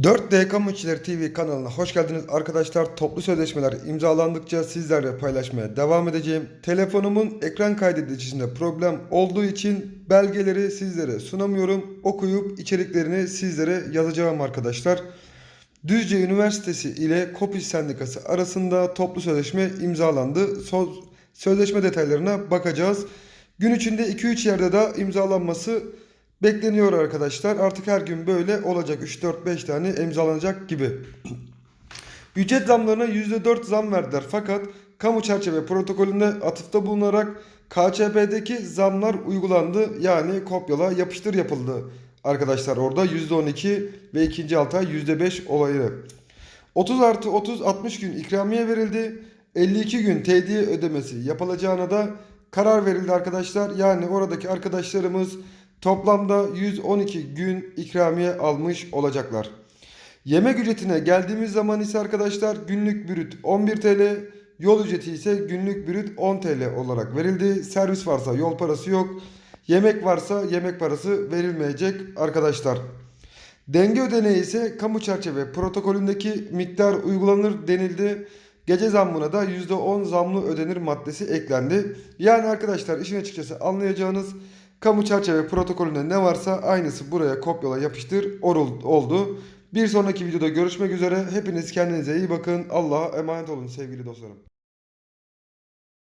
4D Kamu İşçileri TV kanalına hoş geldiniz arkadaşlar. Toplu sözleşmeler imzalandıkça sizlerle paylaşmaya devam edeceğim. Telefonumun ekran kaydedicisinde problem olduğu için belgeleri sizlere sunamıyorum. Okuyup içeriklerini sizlere yazacağım arkadaşlar. Düzce Üniversitesi ile Kopis Sendikası arasında toplu sözleşme imzalandı. So- sözleşme detaylarına bakacağız. Gün içinde 2-3 yerde daha imzalanması bekleniyor arkadaşlar. Artık her gün böyle olacak. 3-4-5 tane imzalanacak gibi. Ücret zamlarına %4 zam verdiler. Fakat kamu çerçeve protokolünde atıfta bulunarak KÇP'deki zamlar uygulandı. Yani kopyala yapıştır yapıldı. Arkadaşlar orada %12 ve ikinci altı ay %5 olayı. 30 artı 30 60 gün ikramiye verildi. 52 gün tediye ödemesi yapılacağına da karar verildi arkadaşlar. Yani oradaki arkadaşlarımız toplamda 112 gün ikramiye almış olacaklar. Yemek ücretine geldiğimiz zaman ise arkadaşlar günlük brüt 11 TL, yol ücreti ise günlük brüt 10 TL olarak verildi. Servis varsa yol parası yok. Yemek varsa yemek parası verilmeyecek arkadaşlar. Denge ödeneği ise kamu çerçeve protokolündeki miktar uygulanır denildi. Gece zammına da %10 zamlı ödenir maddesi eklendi. Yani arkadaşlar işin açıkçası anlayacağınız kamu çerçeve protokolünde ne varsa aynısı buraya kopyala yapıştır oldu. Bir sonraki videoda görüşmek üzere. Hepiniz kendinize iyi bakın. Allah'a emanet olun sevgili dostlarım.